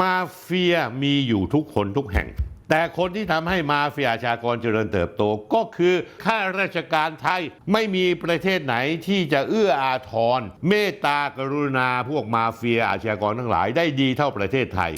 มาเฟียมีอยู่ทุกคนทุกแห่ง แต่คนที่ทำให้มาเฟียอาชญากรเจริญเติบโตก็คือข้าราชการไทยไม่มีประเทศไหนที่จะเอื้ออาทร เมตตากรุณาพวกมาเฟียอาชญากรทั้งหลายได้ดีเท่าประเทศไทย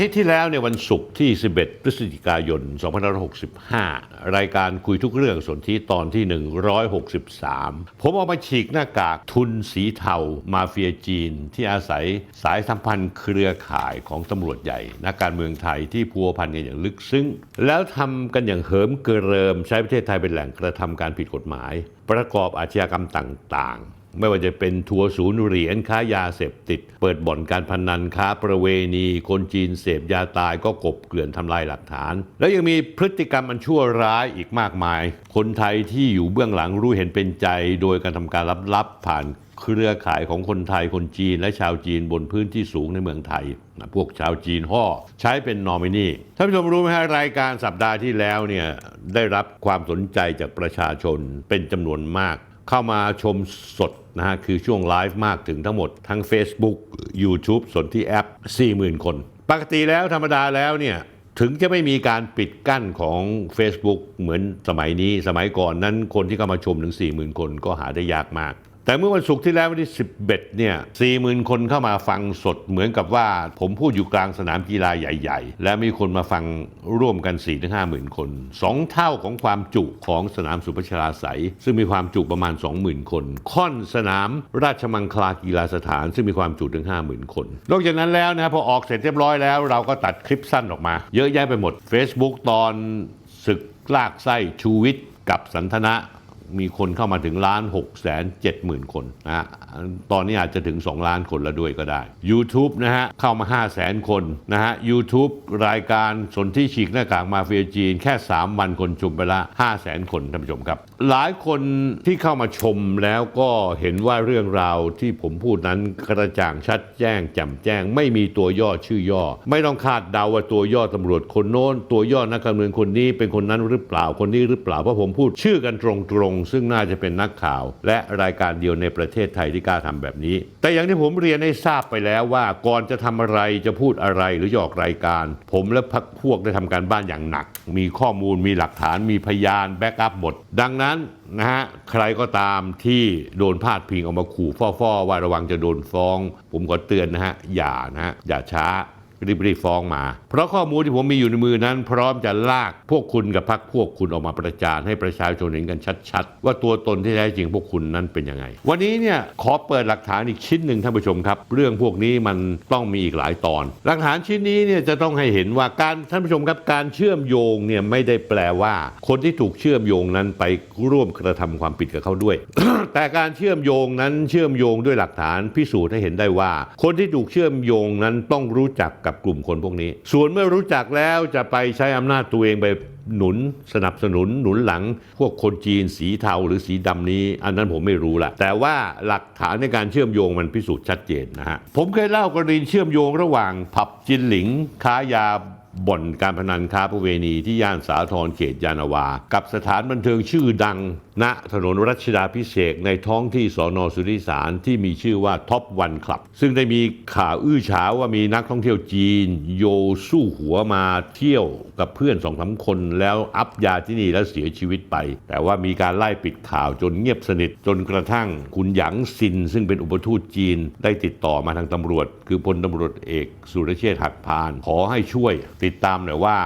ทิตย์ที่แล้วเนี่ยวันศุกร์ที่ 11 พฤศจิกายน 2565 รายการคุยทุกเรื่องสนที่ตอนที่ 163 ผมเอามาฉีกหน้ากากทุนสีเทามาเฟียจีน ที่อาศัยสายสัมพันธ์เครือข่ายของตำรวจใหญ่ นักการเมืองไทยที่พัวพันกันอย่างลึกซึ้ง แล้วทำกันอย่างเหิมเกริมใช้ประเทศไทยเป็นแหล่งกระทำการผิดกฎหมาย ประกอบอาชญากรรมต่างๆ ไม่ว่าจะเป็นทัวร์ศูนย์เหรียญค้ายาเสพติด เปิดบ่อนการพนันค้าประเวณี คนจีนเสพยาตายก็กบเกลื่อนทำลายหลักฐาน แล้วยังมีพฤติกรรมอันชั่วร้ายอีกมากมาย คนไทยที่อยู่เบื้องหลังรู้เห็นเป็นใจ โดยการทำการลับๆผ่านเครือข่ายของคนไทยคนจีนและชาวจีนบนพื้นที่สูงในเมืองไทย พวกชาวจีนห่อใช้เป็นนอมินีท่านผู้ชมรู้ไหมฮะรายการสัปดาห์ที่แล้วเนี่ยได้รับความสนใจจากประชาชนเป็นจำนวนมาก เข้ามาชมสด นะฮะคือช่วงไลฟ์มากถึงทั้งหมด ทั้ง Facebook YouTube สนที่แอป 40,000 คน ปกติแล้วธรรมดาแล้วเนี่ยถึงจะไม่มีการปิดกั้นของ Facebook เหมือนสมัยนี้สมัยก่อนนั้นคนที่เข้ามาชมถึง 40,000 คนก็หาได้ยากมาก แต่เมื่อวันศุกร์ที่แล้ววันที่ 11 เนี่ย 40,000 คนเข้ามาฟังสดเหมือนกับว่าผมพูดอยู่กลางสนามกีฬาใหญ่ ๆ และมีคนมาฟังร่วมกัน 4-50,000คนสองเท่าของความจุของสนามสุพัชราไสยซึ่งมีความจุประมาณ 20,000 คน ค่อนสนามราชมังคลากีฬาสถาน ซึ่งมีความจุถึง 50,000 คน นอกจากนั้นแล้วนะพอออกเสร็จเรียบร้อยแล้ว เราก็ตัดคลิปสั้นออกมา เยอะแยะไปหมด Facebook ตอนศึกลากไส้ชูวิทย์กับสันทนะ มีคนเข้ามาถึงล้าน6แสน7หมื่นคนนะฮะตอนนี้อาจจะถึง 2 ล้านคนแล้วด้วยก็ได้ YouTube นะฮะเข้ามา5แสนคนนะฮะ YouTube รายการสนที่ฉีกหน้ากากมาเฟียจีน แค่ 3 วันคนชมไปละ5แสนคนท่านผู้ชมครับ หลายคนที่เข้ามาชมแล้วก็เห็นว่าเรื่องราวที่ผมพูดนั้นกระจ่างชัดแจ้งแจ่มแจ้ง ไม่มีตัวย่อชื่อย่อ ไม่ต้องคาดเดาว่าตัวย่อตำรวจคนโน้น ตัวย่อนักการเมืองคนนี้เป็นคนนั้นหรือเปล่าคนนี้หรือเปล่าเพราะผมพูดชื่อกันตรงๆ ซึ่งน่าจะเป็นนักข่าว และรายการเดียวในประเทศไทยที่กล้าทำแบบนี้ แต่อย่างที่ผมเรียนให้ทราบไปแล้วว่าก่อนจะทำอะไรจะพูดอะไรหรือจะออกรายการ ผมและพักพวกได้ทำการบ้านอย่างหนัก มีข้อมูลมีหลักฐานมีพยานแบ็กอัพหมด ดังนั้นนะฮะใครก็ตามที่โดนพาดพิงเอามาขู่ฟ่อๆว่าระวังจะโดนฟ้อง ผมขอเตือนนะฮะอย่านะฮะอย่าช้า รีบๆฟ้องมา เพราะข้อมูลที่ผมมีอยู่ในมือนั้น พร้อมจะลากพวกคุณกับพักพวกคุณออกมาประจานให้ประชาชนเห็นกันชัดๆ ว่าตัวตนที่แท้จริงพวกคุณนั้นเป็นยังไง วันนี้เนี่ยขอเปิดหลักฐานอีกชิ้นหนึ่งท่านผู้ชมครับ เรื่องพวกนี้มันต้องมีอีกหลายตอน หลักฐานชิ้นนี้เนี่ยจะต้องให้เห็นว่าการท่านผู้ชมครับการเชื่อมโยงเนี่ยไม่ได้แปลว่า คนที่ถูกเชื่อมโยงนั้นไปร่วมกระทำความผิดกับเขาด้วย แต่การเชื่อมโยงนั้นเชื่อมโยงด้วยหลักฐานพิสูจน์ให้เห็นได้ว่า คนที่ถูกเชื่อมโยงนั้นต้องรู้จักกับกลุ่มคนพวกนี้ ส่วนเมื่อรู้จักแล้วจะไปใช้อำนาจตัวเองไปหนุนสนับสนุนหนุนหลัง พวกคนจีนสีเทาหรือสีดำนี้ อันนั้นผมไม่รู้ละแต่ว่าหลักฐานในการเชื่อมโยงมันพิสูจน์ชัดเจนนะฮะผมเคยเล่ากรณีเชื่อมโยงระหว่างผับจินหลิง ค้ายาบ่อนการพนันค้าประเวณีที่ย่านสาทรเขตยานาวา กับสถานบันเทิงชื่อดัง ณถนนรัชดาพิเศษในท้องที่สอนอสุริสารที่มีชื่อว่าท็อปวันคลับ ซึ่งได้มีข่าวอื้อฉาวว่ามีนักท่องเที่ยวจีน โยสู้หัวมาเที่ยวกับเพื่อนสองสาคนแล้วอัพยาที่นี่แล้วเสียชีวิตไป แต่ว่ามีการไล่ปิดข่าวจนเงียบสนิท จนกระทั่งคุณหยางซิน ซึ่งเป็นอุปทูตจีนได้ติดต่อมาทางตำรวจ คือพลตำรวจเอกสุรเชษฐ์หักพาน ขอให้ช่วยติดตามหน่อยว่า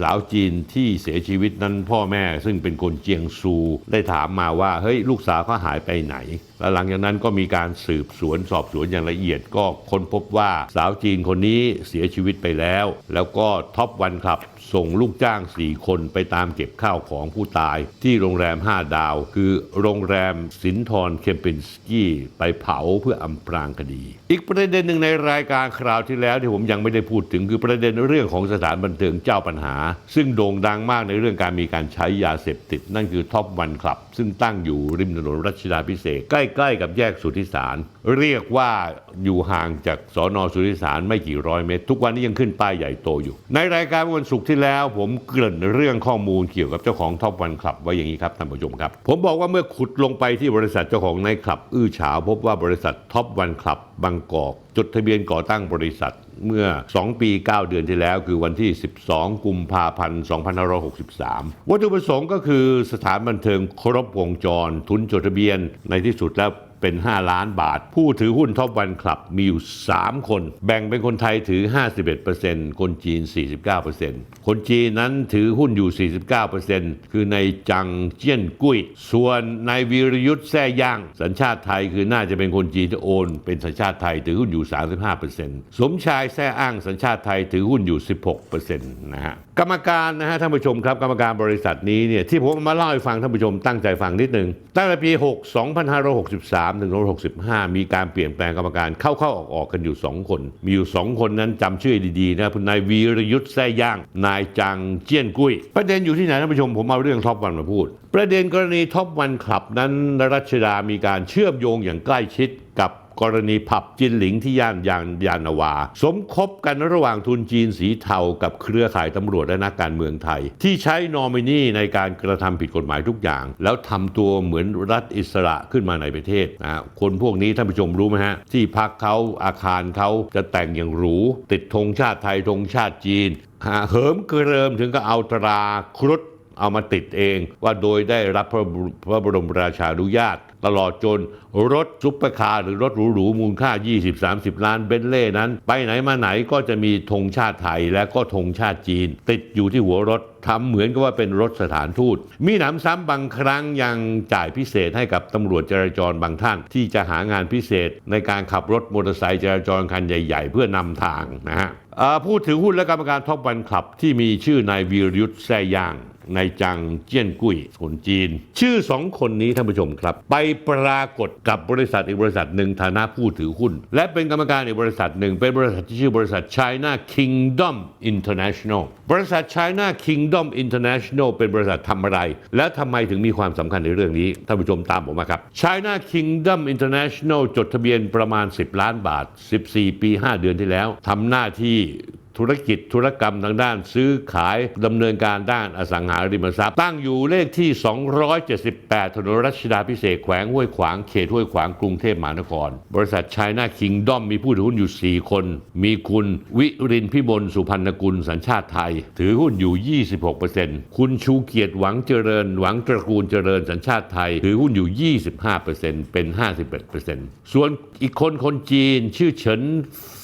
สาวจีนที่เสียชีวิตนั้นพ่อแม่ซึ่งเป็นคนเจียงซูได้ถามมาว่าเฮ้ยลูกสาวเขาหายไปไหน แล้วหลังจากนั้นก็มีการสืบสวนสอบสวนอย่างละเอียด ก็ค้นพบว่าสาวจีนคนนี้เสียชีวิตไปแล้ว แล้วก็ท็อปวันครับส่งลูกจ้าง 4 คนไปตามเก็บข้าวของผู้ตาย ที่โรงแรม 5 ดาว คือโรงแรมสินทรเคมปินสกี้ไปเผาเพื่ออำพรางคดี อีกประเด็นหนึ่งในรายการคราวที่แล้วที่ผมยังไม่ได้พูดถึงคือประเด็นเรื่องของสถานบันเทิงเจ้าปัญหา ซึ่งโด่งดังมากในเรื่องการมีการใช้ยาเสพติด นั่นคือท็อปวันคลับ ซึ่งตั้งอยู่ริมถนนรัชดาพิเศษกใล้ๆกับแยกสุทธิสาร เรียกว่าอยู่ห่างจากสอนอสุทธิสารไม่กี่ร้อยเมตร ทุกวันนี้ยังขึ้นป้ายใหญ่โตอยู่ ในรายการวันศุกร์ที่แล้ว ผมเกริ่นเรื่องข้อมูลเกี่ยวกับเจ้าของท็อปวันคลับไว้อย่างนี้ครับท่านผู้ชมครับ ผมบอกว่าเมื่อขุดลงไปที่บริษัทเจ้าของในคลับ อื้อฉาวพบว่าบริษัทท็อปวันคลับ บางกอก จดทะเบียนก่อตั้งบริษัทเมื่อ 2 ปี 9 เดือนที่แล้ว คือวันที่ 12 กุมภาพันธ์ 2563 วัตถุประสงค์ก็คือสถานบันเทิงครบวงจร ทุนจดทะเบียนในที่สุดแล้ว เป็น 5 ล้านบาท ผู้ถือหุ้นท็อปวันคลับมีอยู่ 3 คน แบ่งเป็นคนไทยถือ 51%คนจีน 49%คนจีนนั้นถือหุ้นอยู่ 49%คือในจังเจี้ยนกุ้ย ส่วนนายวีรยุทธ์แซ่ย่าง สัญชาติไทยคือน่าจะเป็นคนจีนที่โอน เป็นสัญชาติไทยถือหุ้นอยู่ 35%สมชายแซ่อ้างสัญชาติไทยถือหุ้นอยู่ 16%นะฮะ กรรมการนะฮะท่านผู้ชมครับกรรมการบริษัทนี้เนี่ยที่ผมเอามาเล่าให้ฟังท่านผู้ชมตั้งใจฟังนิดนึงตั้งแต่ปี6 2563ถึง65 มีการเปลี่ยนแปลงกรรมการเข้าๆออกๆกันอยู่ 2 คน มีอยู่ 2 คนนั้นจำชื่อดีๆนะนายวีรยุทธ์แซ่ย่าง นายจังเจี้ยนกุ้ย ประเด็นอยู่ที่ไหนท่านผู้ชมผมเอาเรื่องท็อปวันมาพูด ประเด็นกรณีท็อปวันคลับนั้นรัชดามีการเชื่อมโยงอย่างใกล้ชิด กรณีผับจินหลิงที่ย่านยานยานาวา สมคบกันระหว่างทุนจีนสีเทากับเครือข่ายตำรวจและนักการเมืองไทย ที่ใช้นอมินีในการกระทำผิดกฎหมายทุกอย่าง แล้วทำตัวเหมือนรัฐอิสระขึ้นมาในประเทศนะคนพวกนี้ท่านผู้ชมรู้ไหมฮะ ที่พักเขาอาคารเขาจะแต่งอย่างหรู ติดธงชาติไทยธงชาติจีนเหิมเกริมถึงก็เอาตราครุฑ เอามาติดเองว่าโดยได้รับพระบรพระบรมราชานุญาต ตลอดจนรถซุปเปอร์คาร์หรือรถหรูๆมูลค่า 20-30 ล้านเบนเล่นั้น ไปไหนมาไหนก็จะมีธงชาติไทยและก็ธงชาติจีน ติดอยู่ที่หัวรถทำเหมือนกับว่าเป็นรถสถานทูต มีหนำซ้ำบางครั้งยังจ่ายพิเศษให้กับตำรวจจราจรบางท่าน ที่จะหางานพิเศษในการขับรถมอเตอร์ไซค์จราจรคันใหญ่ ๆ เพื่อนำทางนะฮะเอ่อผู้ถือหุ้นและกรรมการท็อปวันคลับที่มีชื่อนายวีรยุทธ์แซ่ย่าง นายจังเจี้ยนกุ้ยคนจีน ชื่อสองคนนี้ท่านผู้ชมครับ ไปปรากฏกับบริษัทอีกบริษัทหนึ่งฐานะผู้ถือหุ้น และเป็นกรรมการอีกบริษัทหนึ่ง เป็นบริษัทที่ชื่อบริษัท China Kingdom International บริษัท China Kingdom International เป็นบริษัททำอะไร และทำไมถึงมีความสำคัญในเรื่องนี้ท่านผู้ชมตามผมมาครับ China Kingdom International จดทะเบียนประมาณ 10 ล้านบาท 14 ปี 5 เดือนที่แล้วทำหน้าที่ ธุรกิจธุรกรรมทางด้านซื้อขายดำเนินการด้านอสังหาริมทรัพย์ ตั้งอยู่เลขที่ 278 ถนนรัชดาพิเศษแขวงห้วยขวางเขตห้วยขวางกรุงเทพมหานคร บริษัท China Kingdom มีผู้ถือหุ้นอยู่ 4 คน มีคุณวิรินพิมลสุพรรณกุลสัญชาติไทย ถือหุ้นอยู่ 26%คุณชูเกียรติหวังเจริญ หวังตระกูลเจริญสัญชาติไทย ถือหุ้นอยู่ 25%เป็น 51%ส่วนอีกคนคนจีนชื่อเฉิน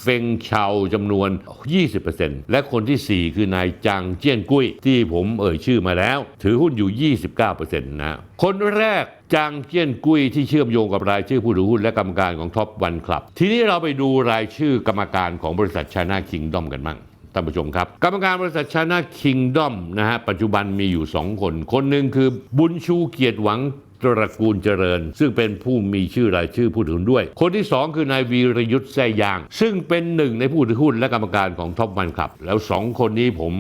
เฟงเชาจำนวน 20และคนทีสี่ 4 คือนายจางเจี้ยนกุ้ย ที่ผมเอ่ยชื่อมาแล้ว ถือหุ้นอยู่ 29%นะคนแรกจางเจี้ยนกุ้ยที่เชื่อมโยงกับรายชื่อผู้ถือหุ้นและกรรมการของท็อปวันคลับ ทีนี้เราไปดูรายชื่อกรรมการของบริษัทชา n าคิงดอมกันบ้างท่านผู้ชมครับ กรรมการบริษัทชา n าคิงดอมนะฮะปัจจุบันมีอยู่ 2 คน คนหนึ่งคือบุญชูเกียรติหวัง ตระกูลเจริญ ซึ่งเป็นผู้มีชื่อรายชื่อผู้ถือหุ้นด้วย คนที่ 2 คือนายวีรยุทธ์แซ่ยาง ซึ่งเป็นหนึ่งในผู้ถือหุ้นและกรรมการของท็อปวันครับ แล้ว 2 คนนี้ผม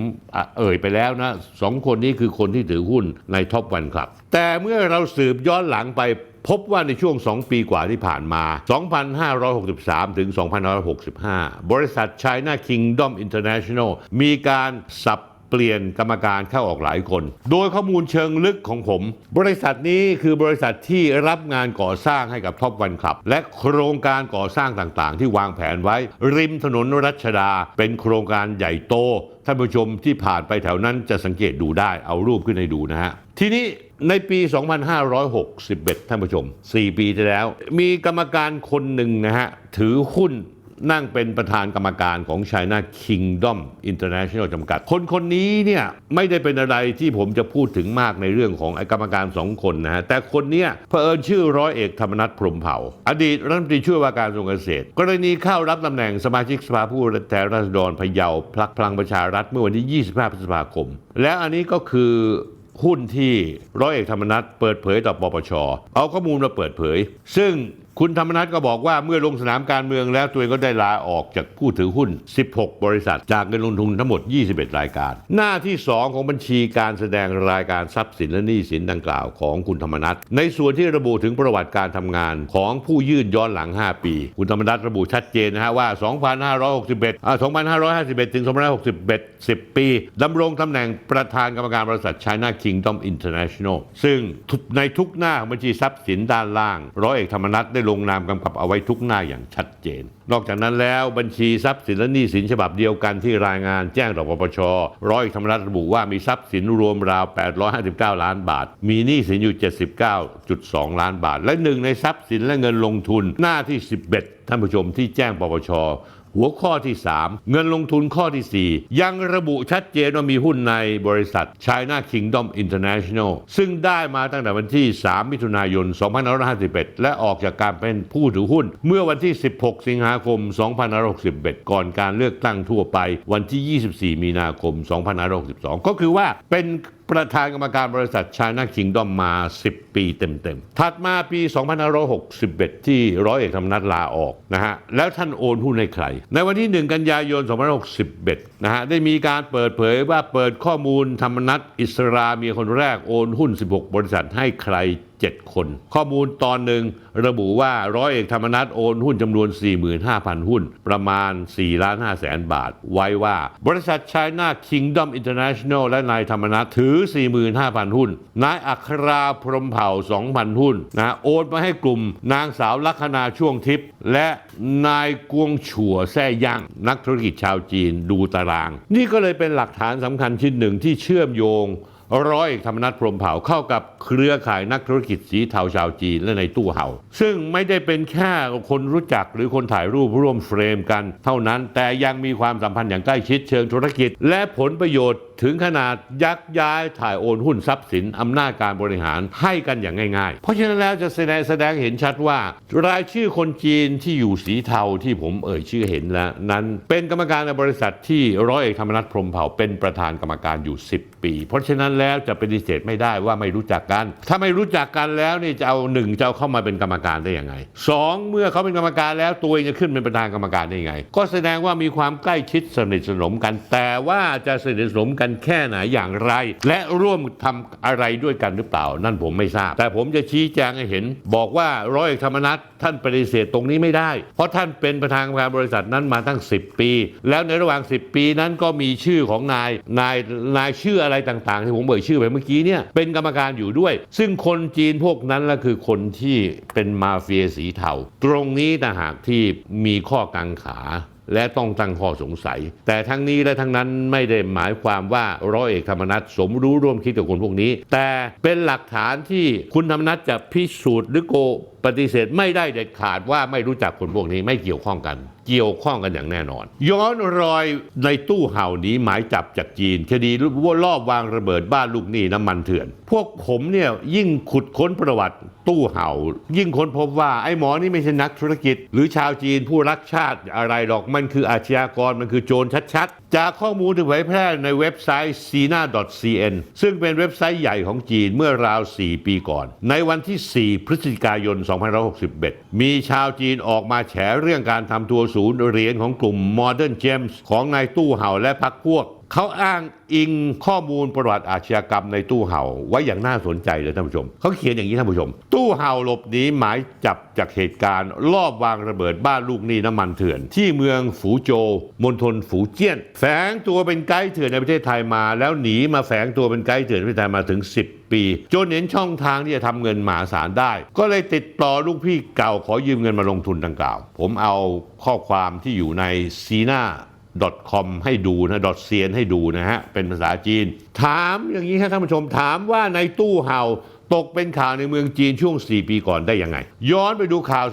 เอ่ยไปแล้วนะสองคนนี้คือคนที่ถือหุ้นในท็อปวันครับ แต่เมื่อเราสืบย้อนหลังไปพบว่าในช่วง 2 ปีกว่าที่ผ่านมา 2,563 ถึง 2,565 บริษัท China Kingdom International มีการสับ ปลี่ยนกรรมการเข้าออกหลายคน โดยข้อมูลเชิงลึกของผม บริษัทนี้คือบริษัทที่รับงานก่อสร้างให้กับท็อปวันคลับ และโครงการก่อสร้างต่างๆ ที่วางแผนไว้ ริมถนนรัชดา เป็นโครงการใหญ่โต ท่านผู้ชมที่ผ่านไปแถวนั้นจะสังเกตดูได้เอารูปขึ้นให้ดูนะฮะทีนี้ในปี 2561 ท่านผู้ชม 4 ปีที่แล้ว มีกรรมการคนหนึ่งนะฮะ ถือหุ้น นั่งเป็นประธานกรรมการของ China Kingdom International จำกัด คนคนนี้เนี่ยไม่ได้เป็นอะไรที่ผมจะพูดถึงมากในเรื่องของไอ้กรรมการสองคนนะฮะ แต่คนเนี้ยเผอิญชื่อร้อยเอกธรรมนัฐพรมเผ่า อดีตรัฐมนตรีช่วยว่าการกระทรวงเกษตร กรณีเข้ารับตำแหน่งสมาชิกสภาผู้แทนราษฎรพะเยาพลักพลังประชารัฐเมื่อวันที่ 25 พฤษภาคม แล้วอันนี้ก็คือหุ้นที่ร้อยเอกธรรมนัฐเปิดเผยต่อปปชเอาข้อมูลมาเปิดเผย ซึ่ง คุณธรรมนัฐก็บอกว่าเมื่อลงสนามการเมืองแล้วตัวเองก็ได้ลาออกจากผู้ถือหุ้น 16 บริษัท จากเงินลงทุนทั้งหมด 21 รายการ หน้าที่ 2 ของบัญชีการแสดงรายการทรัพย์สินและหนี้สินดังกล่าวของคุณธรรมนัฐในส่วนที่ระบุถึงประวัติการทำงานของผู้ยื่นย้อนหลัง 5 ปี คุณธรรมนัฐระบุชัดเจนนะฮะว่า 2561อ่า2551 ถึง 2561 10 ปีดำรงตำแหน่งประธานกรรมการบริษัท China Kingdom International ซึ่งในทุกหน้าของบัญชีทรัพย์สินด้านล่างร้อยเอกธรรมนัฐได้ลงนามกำกับเอาไว้ทุกหน้าอย่างชัดเจน นอกจากนั้นแล้วบัญชีทรัพย์สินและหนี้สินฉบับเดียวกันที่รายงานแจ้งต่อปปชร้อยธรรมรัฐระบุว่ามีทรัพย์สินรวมราว 859 ล้านบาท มีหนี้สินอยู่ 79.2 ล้านบาท และหนึ่งในทรัพย์สินและเงินลงทุนหน้าที่ 11 ท่านผู้ชมที่แจ้งปปช หัวข้อที่ 3 เงินลงทุนข้อที่ 4 ยังระบุชัดเจนว่ามีหุ้นในบริษัท China Kingdom International ซึ่งได้มาตั้งแต่วันที่ 3 มิถุนายน 2551 และออกจากการเป็นผู้ถือหุ้น เมื่อวันที่ 16 สิงหาคม 2561 ก่อนการเลือกตั้งทั่วไปวันที่ 24 มีนาคม 2562 ก็คือว่าเป็นประธานกรรมการบริษัทชานาคิงด้อมมา 10 ปีเต็มๆ ถัดมาปี 2561 ที่ร้อยเอกธรรมนัฐลาออกนะฮะ แล้วท่านโอนหุ้นให้ใคร ในวันที่ 1 กันยายน 2561 นะฮะ ได้มีการเปิดเผยว่าเปิดข้อมูลธรรมนัฐอิสรามีคนแรกโอนหุ้น 16 บริษัทให้ใคร7 คน ข้อมูลตอนหนึ่งระบุว่าร้อยเอกธรรมนัฐโอนหุ้นจำนวน 45,000 หุ้น ประมาณ4ล้าน5แสนบาท ไว้ว่า บริษัท China Kingdom International แนลและนายธรรมนัฐถือ 45,000 หุ้น นายอัคราพรหมเผ่า 2,000 หุ้นนะโอนมาให้กลุ่มนางสาวลัคนาช่วงทิพย์และนายกวงฉัวแซ่ย่างนักธุรกิจชาวจีนดูตาราง นี่ก็เลยเป็นหลักฐานสำคัญชิ้นหนึ่งที่เชื่อมโยง ร้อยเอกธรรมนัฐพรมเผ่าเข้ากับเครือข่ายนักธุรกิจสีเทาชาวจีนและในตู้เห่า ซึ่งไม่ได้เป็นแค่คนรู้จักหรือคนถ่ายรูปร่วมเฟรมกัน เท่านั้นแต่ยังมีความสัมพันธ์อย่างใกล้ชิดเชิงธุรกิจ และผลประโยชน์ถึงขนาดยักย้ายถ่ายโอนหุ้นทรัพย์สินอำนาจการบริหารให้กันอย่างง่ายๆ เพราะฉะนั้นแล้วจะแสดงแสดงเห็นชัดว่า รายชื่อคนจีนที่อยู่สีเทาที่ผมเอ่ยชื่อเห็นแล้ว นั้นเป็นกรรมการในบริษัทที่ร้อยเอกธรรมนัฐพรมเผ่าเป็นประธานกรรมการอยู่ 10 ปี เพราะฉะนั้นแล้วจะปฏิเสธไม่ได้ว่าไม่รู้จักกัน ถ้าไม่รู้จักกันแล้วนี่จะเอาหนึ่งจะเอาเข้ามาเป็นกรรมการได้ยังไงสองเมื่อเขาเป็นกรรมการแล้วตัวเองจะขึ้นเป็นประธานกรรมการได้ยังไง ก็แสดงว่ามีความใกล้ชิดสนิทสนมกัน แต่ว่าจะสนิทสนมกันแค่ไหนอย่างไร และร่วมทำอะไรด้วยกันหรือเปล่า นั่นผมไม่ทราบ แต่ผมจะชี้แจงให้เห็น บอกว่าร้อยเอกธรรมนัฐท่านปฏิเสธตรงนี้ไม่ได้ เพราะท่านเป็นประธานกรรมการบริษัทนั้นมาตั้ง 10 ปี แล้วในระหว่าง 10 ปีนั้นก็มีชื่อของนายนายนายชื่ออะไรต่างๆ ที่ผมเอ่ยชื่อไปเมื่อกี้เนี่ยเป็นกรรมการอยู่ด้วย ซึ่งคนจีนพวกนั้นละคือคนที่เป็นมาเฟียสีเทาตรงนี้ต่างหากที่มีข้อกังขา และต้องตั้งข้อสงสัย แต่ทั้งนี้และทั้งนั้นไม่ได้หมายความว่าร้อยเอกธรรมนัฐสมรู้ร่วมคิดกับคนพวกนี้ แต่เป็นหลักฐานที่คุณธรรมนัฐจะพิสูจน์หรือโกปฏิเสธไม่ได้เด็ดขาดว่าไม่รู้จักคนพวกนี้ไม่เกี่ยวข้องกัน เกี่ยวข้องกันอย่างแน่นอน ย้อนรอยในตู้เห่านี้หมายจับจากจีนคดีว่าลอบวางระเบิดบ้านลูกหนี้น้ำมันเถื่อน พวกผมเนี่ยยิ่งขุดค้นประวัติ ตู้เห่า ยิ่งค้นพบว่าไอ้หมอนี่ไม่ใช่นักธุรกิจ หรือชาวจีนผู้รักชาติอะไรหรอกมันคืออาชญากรมันคือโจรชัดๆ จากข้อมูลที่เผยแพร่ในเว็บไซต์ sina.cn ซึ่งเป็นเว็บไซต์ใหญ่ของจีนเมื่อราว 4 ปีก่อน ในวันที่ 4 พฤศจิกายน 2561 มีชาวจีนออกมาแฉเรื่องการทำทัวร์ศูนย์เหรียญของกลุ่ม Modern James ของนายตู้เห่าและพักพวก เขาอ้างอิงข้อมูลประวัติอาชญากรรมในตู้เห่า ไว้อย่างน่าสนใจเลยท่านผู้ชม เขาเขียนอย่างนี้ท่านผู้ชม ตู้เห่าหลบหนีหมายจับจากเหตุการณ์ลอบวางระเบิดบ้านลูกหนี้น้ำมันเถื่อน ที่เมืองฝูโจวมณฑลฝูเจี้ยน แฝงตัวเป็นไกด์เถื่อนในประเทศไทยมา แล้วหนีมาแฝงตัวเป็นไกด์เถื่อนในประเทศไทยมาถึง 10ปีจนเห็นช่องทางที่จะทำเงินมหาศาลได้ ก็เลยติดต่อลูกพี่เก่าขอยืมเงินมาลงทุนดังกล่าว ผมเอาข้อความที่อยู่ในซีนา .com ให้ดูนะ .cn ให้ดูนะฮะ เป็นภาษาจีน ถามอย่างนี้ครับท่านผู้ชมถามว่าในตู้เห่า ตกเป็นข่าวในเมืองจีนช่วง 4 ปีก่อนได้ยังไง ย้อนไปดูข่าว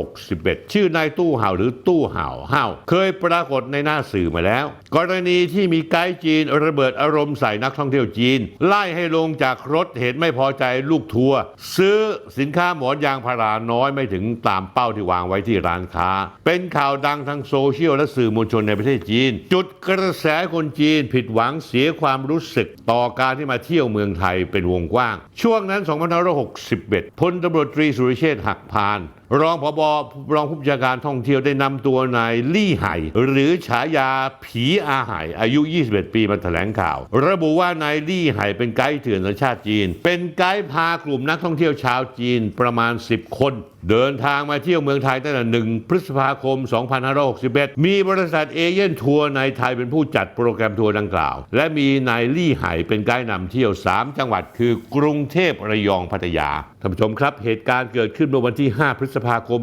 2561 ชื่อนายตู้เห่าหรือตู้เห่าเห่าเคยปรากฏในหน้าสื่อมาแล้ว กรณีที่มีไกด์จีนระเบิดอารมณ์ใส่นักท่องเที่ยวจีน ไล่ให้ลงจากรถเหตุไม่พอใจลูกทัวร์ซื้อสินค้าหมอนยางพาราน้อยไม่ถึงตามเป้าที่วางไว้ที่ร้านค้า เป็นข่าวดังทางโซเชียลและสื่อมวลชนในประเทศจีน จุดกระแสคนจีนผิดหวังเสียความรู้สึก ต่อการที่มาเที่ยวเมืองไทยเป็นวงกว้าง ช่วงนั้น 2561 พลตำรวจตรีสุริเชษฐ์หักพาน รองผบรองผู้บัญชาการท่องเที่ยวได้นำตัวนายลี่ไห่หรือฉายาผีอาไห่อายุ 21 ปีมาแถลงข่าว ระบุว่านายลี่ไห่เป็นไกด์เถื่อนสัญชาติจีน เป็นไกด์พากลุ่มนักท่องเที่ยวชาวจีนประมาณ 10 คน เดินทางมาเที่ยวเมืองไทยตั้งแต่ 1 พฤษภาคม 2561 มีบริษัทเอเย่นทัวร์ในไทยเป็นผู้จัดโปรแกรมทัวร์ดังกล่าว และมีนายลี่ไห่เป็นไกด์นำเที่ยว 3 จังหวัดคือกรุงเทพระยองพัทยาท่านผู้ชมครับ เหตุการณ์เกิดขึ้นเมื่อวันที่ 5 พฤษภาคม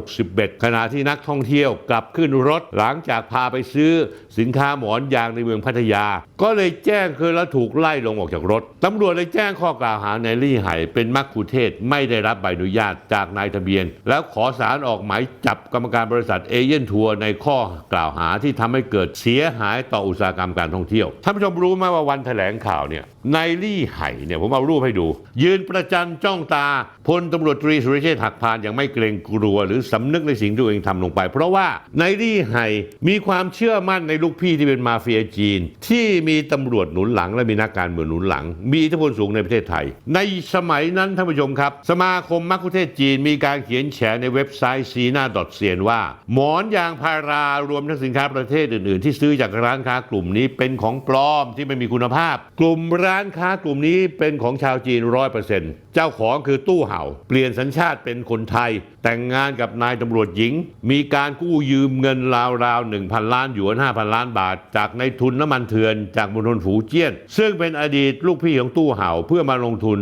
2561 ขณะที่นักท่องเที่ยวกลับขึ้นรถหลังจากพาไปซื้อสินค้าหมอนยางในเมืองพัทยา ก็เลยแจ้งคือแล้วถูกไล่ลงออกจากรถ ตำรวจเลยแจ้งข้อกล่าวหานายลี่ไห่เป็นมักคุเทศไม่ได้รับใบอนุญาตจากนายทะเบียน แล้วขอสารออกหมายจับกรรมการบริษัทเอเย่นทัวร์ในข้อกล่าวหาที่ทำให้เกิดเสียหายต่ออุตสาหกรรมการท่องเที่ยวท่านผู้ชมรู้ไหมว่าวันแถลงข่าวเนี่ย นายลี่ไห่เนี่ยผมเอารูปให้ดู ยืนประจันจ้องตาพลตำรวจตรีสุรเชษฐ์หักพานอย่างไม่เกรงกลัว หรือสำนึกในสิ่งที่ตัวเองทำลงไป เพราะว่านายลี่ไห่มีความเชื่อมั่นในลูกพี่ที่เป็นมาเฟียจีน ที่มีตำรวจหนุนหลังและมีนักการเมืองหนุนหลัง มีอิทธิพลสูงในประเทศไทย ในสมัยนั้นท่านผู้ชมครับ สมาคมมัคคุเทศจีนมีการเขียนแฉในเว็บไซต์ซีนาดอทเซียนว่า หมอนยางพารารวมทั้งสินค้าประเทศอื่น ๆ ที่ซื้อจากร้านค้ากลุ่มนี้เป็นของปลอมที่ไม่มีคุณภาพ กลุ่มร้านค้ากลุ่มนี้เป็นของชาวจีนร้อยเปอร์เซ็นต์เจ้าของคือตู้เห่า เปลี่ยนสัญชาติเป็นคนไทย แต่งงานกับนายตำรวจหญิง มีการกู้ยืมเงินราวๆ1,000ล้านหยวน5,000ล้านบาท จากในทุนน้ำมันเถื่อนจากมณฑลฝูเจี้ยน ซึ่งเป็นอดีตลูกพี่ของตู้เห่าเพื่อมาลงทุน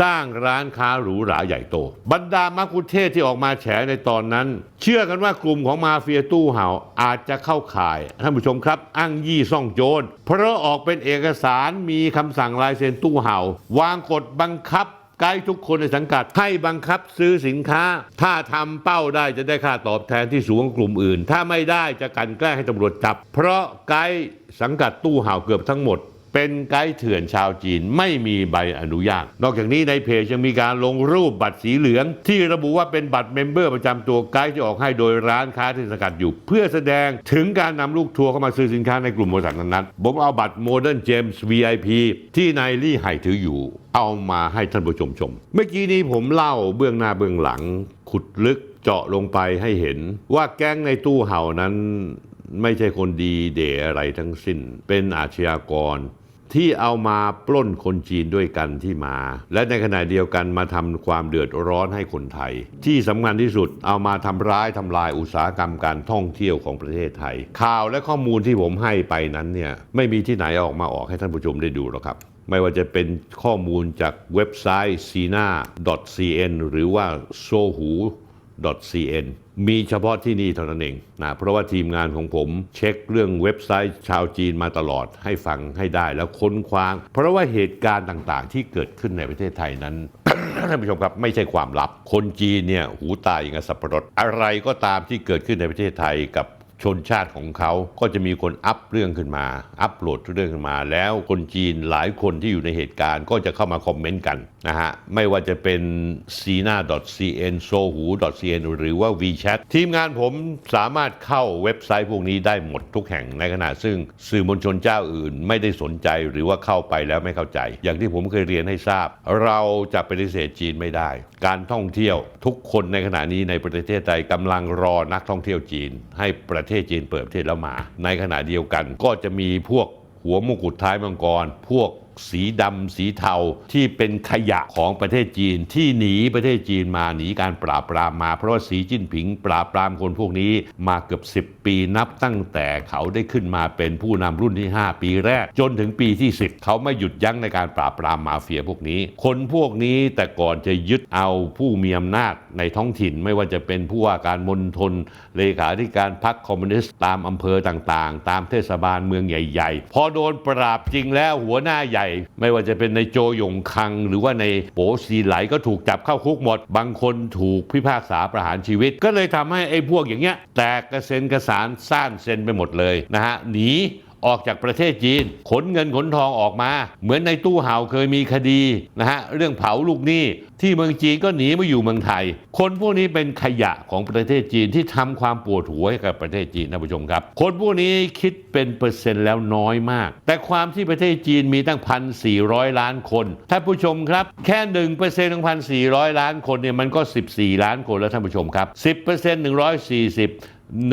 สร้างร้านค้าหรูหราใหญ่โต บรรดามักคุเทศที่ออกมาแฉในตอนนั้น เชื่อกันว่ากลุ่มของมาเฟียตู้เห่าอาจจะเข้าข่าย ท่านผู้ชมครับ อ้างยี่ซ่องโจรเพราะออกเป็นเอกสารมีคำสั่งลายเซ็นตู้เห่า วางกฎบังคับไกด์ทุกคนในสังกัดให้บังคับซื้อสินค้า ถ้าทำเป้าได้จะได้ค่าตอบแทนที่สูงกวกลุ่มอื่น ถ้าไม่ได้จะกันแกล้งให้ตำรวจจับ เพราะไกด์สังกัดตู้เห่าเกือบทั้งหมด เป็นไกด์เถื่อนชาวจีนไม่มีใบอนุญาต นอกจากนี้ในเพจยังมีการลงรูปบัตรสีเหลือง ที่ระบุว่าเป็นบัตรเมมเบอร์ประจำตัวไกด์ที่ออกให้โดยร้านค้าที่สกัดอยู่ เพื่อแสดงถึงการนำลูกทัวร์เข้ามาซื้อสินค้าในกลุ่มบริษัทนั้นๆผมเอาบัตร Modern James VIP ที่นายลี่ไห่ถืออยู่ เอามาให้ท่านผู้ชมชม เมื่อกี้นี้ผมเล่าเบื้องหน้าเบื้องหลัง ขุดลึกเจาะลงไปให้เห็น ว่าแก๊งในตู้เห่านั้นไม่ใช่คนดีเดอะไรทั้งสิ้น เป็นอาชญากร ที่เอามาปล้นคนจีนด้วยกันที่มา และในขณะเดียวกันมาทำความเดือดร้อนให้คนไทย ที่สำคัญที่สุดเอามาทำร้ายทำลายอุตสาหกรรมการท่องเที่ยวของประเทศไทย ข่าวและข้อมูลที่ผมให้ไปนั้นเนี่ยไม่มีที่ไหนออกมาออกให้ท่านผู้ชมได้ดูหรอกครับ ไม่ว่าจะเป็นข้อมูลจากเว็บไซต์ sina.cn หรือว่า sohu cn มีเฉพาะที่นี่เท่านั้นเองนะเพราะว่าทีมงานของผมเช็คเรื่องเว็บไซต์ชาวจีนมาตลอดให้ฟังให้ได้แล้วค้นคว้าง เพราะว่าเหตุการณ์ต่างๆ ที่เกิดขึ้นในประเทศไทยนั้นท่านผู้ชมครับไม่ใช่ความลับ คนจีนเนี่ยหูตายอย่างกับสับปะรดอะไรก็ตามที่เกิดขึ้นในประเทศไทยกับ ชนชาติของเขาก็จะมีคนอัพเรื่องขึ้นมา อัพโหลดเรื่องขึ้นมา แล้วคนจีนหลายคนที่อยู่ในเหตุการณ์ก็จะเข้ามาคอมเมนต์กันนะฮะ ไม่ว่าจะเป็น sina.cn sohu.cn หรือว่า WeChat ทีมงานผมสามารถเข้าเว็บไซต์พวกนี้ได้หมดทุกแห่งในขณะซึ่งสื่อมวลชนเจ้าอื่น ไม่ได้สนใจหรือว่าเข้าไปแล้วไม่เข้าใจ อย่างที่ผมเคยเรียนให้ทราบ เราจะปฏิเสธจีนไม่ได้ การท่องเที่ยวทุกคนในขณะนี้ในประเทศไทยกำลังรอนักท่องเที่ยวจีน ให้ประเททศจีนเปิดประเทศแล้วมา ในขณะเดียวกันก็จะมีพวกหัวมงกุฎท้ายมังกร พวกสีดำสีเทาที่เป็นขยะของประเทศจีน ที่หนีประเทศจีนมาหนีการปราบปรามมา เพราะว่าสีจิ้นผิงปราบปรามคนพวกนี้มาเกือบ 10 ปีนับตั้งแต่เขาได้ขึ้นมาเป็นผู้นำรุ่นที่ 5 ปีแรก จนถึงปีที่ 10 เขาไม่หยุดยั้งในการปราบปรามมาเฟียพวกนี้ คนพวกนี้แต่ก่อนจะยึดเอาผู้มีอำนาจในท้องถิ่นไม่ว่าจะเป็นผู้ว่าการมณฑลเลขาธิการพรรคคอมมิวนิสต์ตามอำเภอต่างๆ ตามเทศบาลเมืองใหญ่ ๆ พอโดนปราบจริงแล้วหัวหน้าใหญ่ไม่ว่าจะเป็นในโจหยงคัง หรือว่าในโปซีไหลก็ถูกจับเข้าคุกหมด บางคนถูกพิพากษาประหารชีวิต ก็เลยทำให้ไอ้พวกอย่างเงี้ยแตกกระเซ็นกระสานซ่านเซ็นไปหมดเลยนะฮะหนี ออกจากประเทศจีน ขนเงินขนทองออกมา เหมือนในตู้เห่าเคยมีคดีนะฮะเรื่องเผาลูกหนี้ที่เมืองจีนก็หนีมาอยู่เมืองไทย คนพวกนี้เป็นขยะของประเทศจีนที่ทำความปวดหัวให้กับประเทศจีนท่านผู้ชมครับ คนพวกนี้คิดเป็นเปอร์เซ็นต์แล้วน้อยมาก แต่ความที่ประเทศจีนมีตั้งพันสี่ร้อยล้านคนท่านผู้ชมครับ แค่หนึ่งเปอร์เซ็นต์ของพันสี่ร้อยล้านคนเนี่ยมันก็สิบสี่ล้านคนแล้วท่านผู้ชมครับสิบเปอร์เซ็นต์หนึ่งร้อยสี่สิบ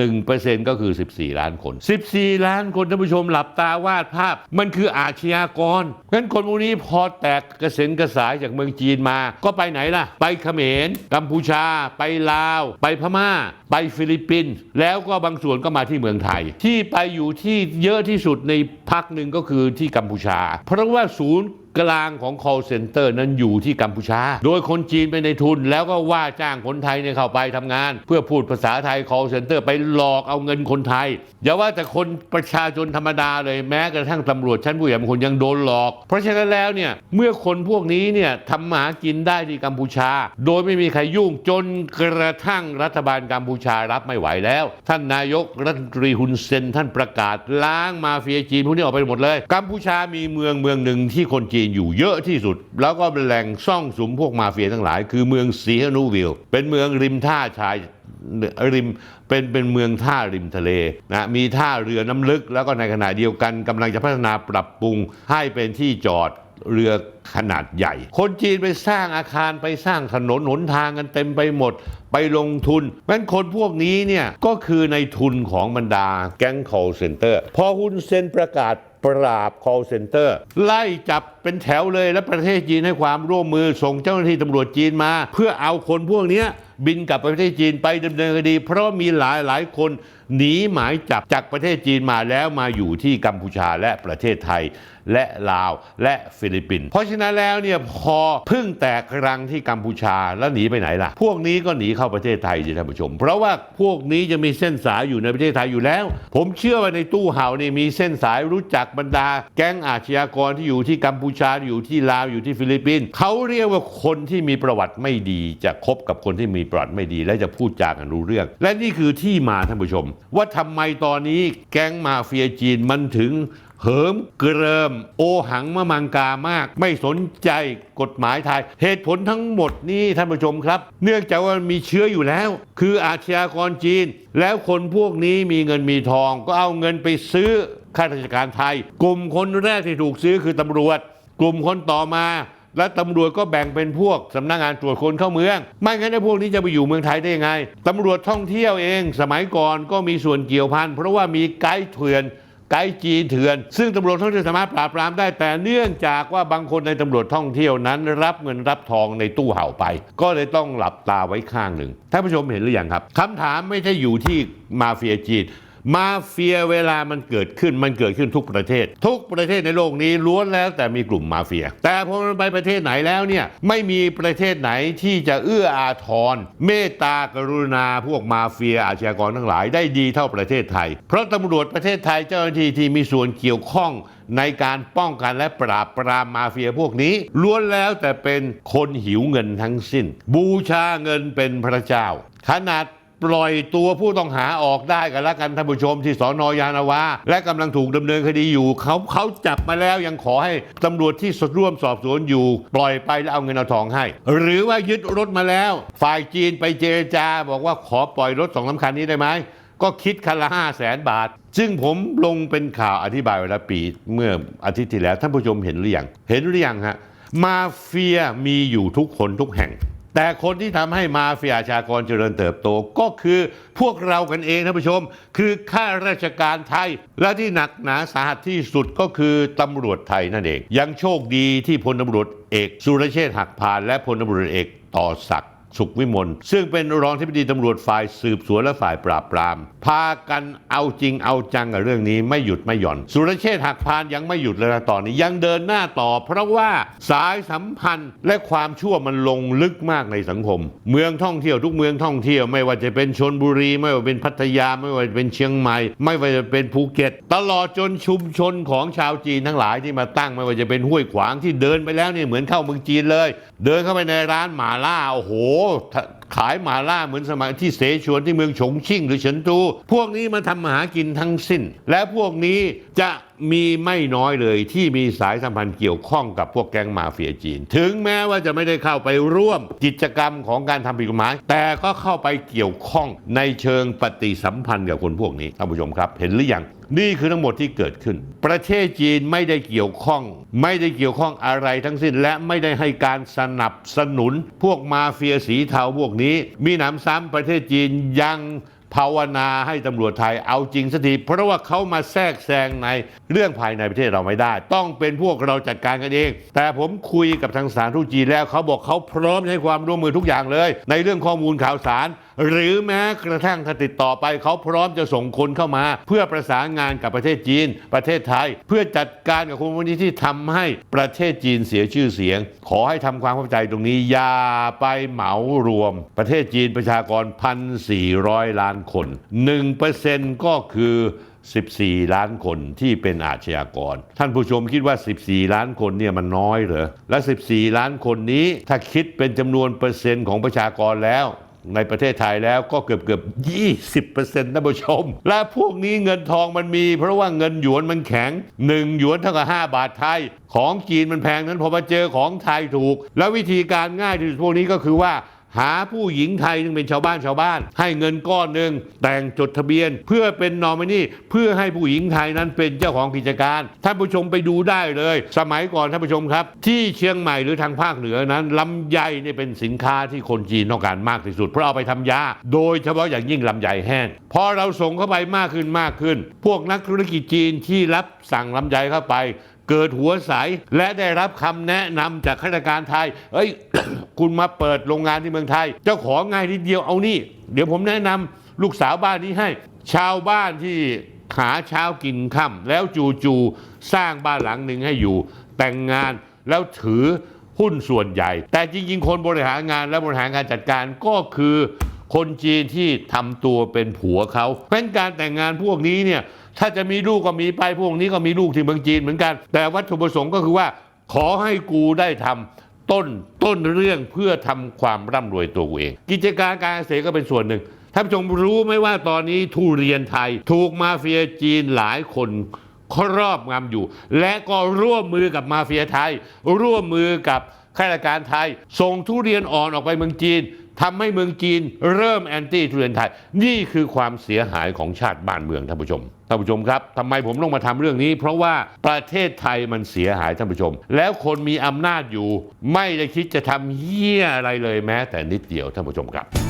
1%ก็คือ 14 ล้านคน 14 ล้านคนท่านผู้ชมหลับตาวาดภาพ มันคืออาชญากรงั้นคนพวกนี้พอแตกกระเซ็นกระสายจากเมืองจีนมา ก็ไปไหนล่ะ ไปเขมร กัมพูชา ไปลาว ไปพม่า ไปฟิลิปปินส์แล้วก็บางส่วนก็มาที่เมืองไทย ที่ไปอยู่ที่เยอะที่สุดในพักหนึ่งก็คือที่กัมพูชา เพราะว่าศูนย์ กลางของ call center นั้นอยู่ที่กัมพูชา โดยคนจีนเป็นในทุนแล้วก็ว่าจ้างคนไทยเนี่ยเข้าไปทำงาน เพื่อพูดภาษาไทย call center ไปหลอกเอาเงินคนไทย อย่าว่าแต่คนประชาชนธรรมดาเลยแม้กระทั่งตำรวจชั้นผู้ใหญ่บางคนยังโดนหลอก เพราะฉะนั้นแล้วเนี่ยเมื่อคนพวกนี้เนี่ยทำมาหากินได้ที่กัมพูชา โดยไม่มีใครยุ่งจนกระทั่งรัฐบาลกัมพูชารับไม่ไหวแล้ว ท่านนายกรัฐมนตรีฮุนเซนท่านประกาศล้างมาเฟียจีนพวกนี้ออกไปหมดเลย กัมพูชามีเมืองเมืองหนึ่งที่คนจีนอยู่เยอะที่สุด แล้วก็เป็นแหล่งซ่องสุมพวกมาเฟียทั้งหลาย คือเมืองซีฮานูวิลเป็นเมืองริมท่าชายริมเป็นเป็นเมืองท่าริมทะเลนะมีท่าเรือน้ำลึก แล้วก็ในขณะเดียวกันกำลังจะพัฒนาปรับปรุงให้เป็นที่จอดเรือขนาดใหญ่ คนจีนไปสร้างอาคารไปสร้างถนนหนทางกันเต็มไปหมด ไปลงทุนเพราะฉะนั้นคนพวกนี้เนี่ยก็คือในทุนของบรรดาแก๊ง call center พอฮุนเซนประกาศ ปราบ call center ไล่จับเป็นแถวเลยและประเทศจีนให้ความร่วมมือส่งเจ้าหน้าที่ตำรวจจีนมา เพื่อเอาคนพวกนี้ บินกลับไปประเทศจีนไปดำเนินคดี เพราะมีหลายหลายคนหนีหมายจับจากประเทศจีนมาแล้วมาอยู่ที่กัมพูชาและประเทศไทยและลาวและฟิลิปปินส์เพราะฉะนั้นแล้วเนี่ยพอพึ่งแตกรังที่กัมพูชาแล้วหนีไปไหนล่ะ พวกนี้ก็หนีเข้าประเทศไทยสิท่านผู้ชม เพราะว่าพวกนี้จะมีเส้นสายอยู่ในประเทศไทยอยู่แล้ว ผมเชื่อว่าในตู้เห่านี่มีเส้นสายรู้จักบรรดา แก๊งอาชญากรที่อยู่ที่กัมพูชาอยู่ที่ลาวอยู่ที่ฟิลิปปินส์เขาเรียกว่าคนที่มีประวัติไม่ดีจะคบกับคนที่มีประวัติไม่ดี และจะพูดจากันรู้เรื่อง และนี่คือที่มาท่านผู้ชม ว่าทำไมตอนนี้แก๊งมาเฟียจีนมันถึงเหิมเกริม โอหังมะมังกามาก ไม่สนใจกฎหมายไทย เหตุผลทั้งหมดนี้ท่านผู้ชมครับ เนื่องจากว่ามีเชื้ออยู่แล้ว คืออาชญากรจีน แล้วคนพวกนี้มีเงินมีทอง ก็เอาเงินไปซื้อข้าราชการไทย กลุ่มคนแรกที่ถูกซื้อคือตำรวจ กลุ่มคนต่อมา และตำรวจก็แบ่งเป็นพวกสำนักงานตรวจคนเข้าเมือง ไม่งั้นไอ้พวกนี้จะไปอยู่เมืองไทยได้ยังไงตำรวจท่องเที่ยวเอง สมัยก่อนก็มีส่วนเกี่ยวพันเพราะว่ามีไกด์เถื่อนไกด์จีนเถื่อน ซึ่งตำรวจท่องเที่ยวสามารถปราบปรามได้แต่เนื่องจากว่าบางคนในตำรวจท่องเที่ยวนั้น รับเงินรับทองในตู้เห่าไป ก็เลยต้องหลับตาไว้ข้างหนึ่งท่านผู้ชมเห็นหรือยังครับคำถามไม่ใช่อยู่ที่มาเฟียจีน มาเฟียเวลามันเกิดขึ้นมันเกิดขึ้นทุกประเทศ ทุกประเทศในโลกนี้ล้วนแล้วแต่มีกลุ่มมาเฟีย แต่พอมันไปประเทศไหนแล้วเนี่ยไม่มีประเทศไหนที่จะเอื้ออาทรเมตตากรุณาพวกมาเฟียอาชญากรทั้งหลายได้ดีเท่าประเทศไทย เพราะตำรวจประเทศไทยเจ้าหน้าที่ที่มีส่วนเกี่ยวข้องในการป้องกันและปราบปรามมาเฟียพวกนี้ ล้วนแล้วแต่เป็นคนหิวเงินทั้งสิ้น บูชาเงินเป็นพระเจ้า ขนาด ปล่อยตัวผู้ต้องหาออกได้กันล้วกันท่านผู้ชมที่สอนอยานาวา และกำลังถูกดำเนินคดีอยู่เขาเขาจับมาแล้วยังขอให้ตำรวจที่ร่วมสอบสวนอยู่ ปล่อยไปแล้วเอาเงินเอาทองให้ หรือว่ายึดรถมาแล้ว ฝ่ายจีนไปเจรจา บอกว่าขอปล่อยรถสองสาคันนี้ได้ไหมก็คิดคันละห้าแสนบาท ซึ่งผมลงเป็นข่าวอธิบายไว้แล้วปีเมื่ออาทิตย์ที่แล้วท่านผู้ชมเห็นหรือยังเห็นหรือยังฮะมาเฟียมีอยู่ทุกคนทุกแห่ง แต่คนที่ทำให้มาเฟียอาชากรเจริญเติบโตก็คือพวกเรากันเองท่านผู้ชม คือข้าราชการไทย และที่หนักหนาสาหัสที่สุดก็คือตำรวจไทยนั่นเอง ยังโชคดีที่พลตำรวจเอก สุรเชษฐ์หักพานและพลตำรวจเอกต่อศักดิ สุขวิมลซึ่งเป็นรองที่ปดีตำรวจฝ่ายสืบสวนและฝ่ายปราบปราม พากันเอาจริงเอาจังกับเรื่องนี้ไม่หยุดไม่หย่อน สุรเชษฐ์หักพานยังไม่หยุดเลยนะตอนนี้ยังเดินหน้าต่อ เพราะว่าสายสัมพันธ์และความชั่วมันลงลึกมากในสังคม เมืองท่องเที่ยวทุกเมืองท่องเที่ยวไม่ว่าจะเป็นชนบุรี ไม่ว่าเป็นพัทยาไม่ว่าจะเป็นเชียงใหม่ ไม่ว่าจะเป็นภูเก็ต ตลอดจนชุมชนของชาวจีนทั้งหลายที่มาตั้งไม่ว่าจะเป็นห้วยขวางที่เดินไปแล้วเนี่ยเหมือนเข้าเมืองจีนเลย เดินเข้าไปในร้านหมาล่าโอ้โห o ta, ขายหมาล่าเหมือนสมัยที่เสฉวนที่เมืองฉงชิ่งหรือเฉินตู พวกนี้มันทำมาหากินทั้งสิ้น และพวกนี้จะมีไม่น้อยเลยที่มีสายสัมพันธ์เกี่ยวข้องกับพวกแก๊งมาเฟียจีน ถึงแม้ว่าจะไม่ได้เข้าไปร่วมกิจกรรมของการทำผิดกฎหมาย แต่ก็เข้าไปเกี่ยวข้องในเชิงปฏิสัมพันธ์กับคนพวกนี้ท่านผู้ชมครับ เห็นหรือยังนี่คือทั้งหมดที่เกิดขึ้น ประเทศจีนไม่ได้เกี่ยวข้อง ไม่ได้เกี่ยวข้องอะไรทั้งสิ้น และไม่ได้ให้การสนับสนุน พวกมาเฟียสีเทาพวกนี้ มีหนำซ้ำประเทศจีนยังภาวนาให้ตำรวจไทยเอาจริงสักทีเพราะว่าเขามาแทรกแซงในเรื่องภายในประเทศเราไม่ได้ ต้องเป็นพวกเราจัดการกันเอง แต่ผมคุยกับทางสารทูตจีนแล้วเขาบอกเขาพร้อมให้ความร่วมมือทุกอย่างเลย ในเรื่องข้อมูลข่าวสาร หรือแม้กระทั่งถ้าติดต่อไปเขาพร้อมจะส่งคนเข้ามา เพื่อประสานงานกับประเทศจีน ประเทศไทย เพื่อจัดการกับคนพวกนี้ที่ทำให้ประเทศจีนเสียชื่อเสียง ขอให้ทำความเข้าใจตรงนี้อย่าไปเหมารวม ประเทศจีนประชากร 1,400 ล้านคน1%ก็คือ 14 ล้านคนที่เป็นอาชญากร ท่านผู้ชมคิดว่า 14 ล้านคนเนี่ยมันน้อยเหรอ และ 14 ล้านคนนี้ถ้าคิดเป็นจำนวนเปอร์เซ็นต์ของประชากรแล้ว ในประเทศไทยแล้วก็เกือบเกือบ20%ท่านผู้ชม และพวกนี้เงินทองมันมี เพราะว่าเงินหยวนมันแข็ง 1 หยวนเท่ากับ 5 บาทไทย ของจีนมันแพงนั้นพอมาเจอของไทยถูก แล้ววิธีการง่ายที่สุดพวกนี้ก็คือว่า หาผู้หญิงไทยซึ่งเป็นชาวบ้านชาวบ้าน ให้เงินก้อนหนึ่งแต่งจดทะเบียน เพื่อเป็นนอมินีเพื่อให้ผู้หญิงไทยนั้นเป็นเจ้าของกิจการท่านผู้ชมไปดูได้เลย สมัยก่อนท่านผู้ชมครับ ที่เชียงใหม่หรือทางภาคเหนือนั้นลำไยเนี่ยเป็นสินค้าที่คนจีนต้องการมากที่สุด เพราะเอาไปทำยา โดยเฉพาะอย่างยิ่งลำไยแห้งพอเราส่งเข้าไปมากขึ้นมากขึ้น พวกนักธุรกิจจีนที่รับสั่งลำไยเข้าไป เกิดหัวใสและได้รับคำแนะนำจากข้าราชการไทย เอ้ย คุณมาเปิดโรงงานที่เมืองไทย เจ้าของง่ายทีเดียวเอานี่ เดี๋ยวผมแนะนำลูกสาวบ้านนี้ให้ ชาวบ้านที่หาเช้ากินค่ำแล้วจู่ๆสร้างบ้านหลังหนึ่งให้อยู่ แต่งงานแล้วถือหุ้นส่วนใหญ่ แต่จริงๆ คนบริหารงานและบริหารการจัดการก็คือคนจีนที่ทำตัวเป็นผัวเขาเพราะการแต่งงานพวกนี้เนี่ย ถ้าจะมีลูกก็มีไปพวกนี้ก็มีลูกที่เมืองจีนเหมือนกัน แต่วัตถุประสงค์ก็คือว่า ขอให้กูได้ทำต้นต้นเรื่องเพื่อทำความร่ำรวยตัวกูเอง กิจการการเกษตรก็เป็นส่วนหนึ่งท่านผู้ชมรู้ไหมว่าตอนนี้ทุเรียนไทย ถูกมาเฟียจีนหลายคนครอบงำอยู่ และก็ร่วมมือกับมาเฟียไทย ร่วมมือกับ ข้าราชการไทย ส่งทุเรียนอ่อนออกไปเมืองจีนทำให้เมืองจีนเริ่มแอนตี้ทุเรียนไทย นี่คือความเสียหายของชาติบ้านเมืองท่านผู้ชมท่านผู้ชมครับทำไมผมต้องมาทำเรื่องนี้ เพราะว่าประเทศไทยมันเสียหายท่านผู้ชม แล้วคนมีอำนาจอยู่ ไม่ได้คิดจะทำเหี้ยอะไรเลยแม้แต่นิดเดียวท่านผู้ชมครับ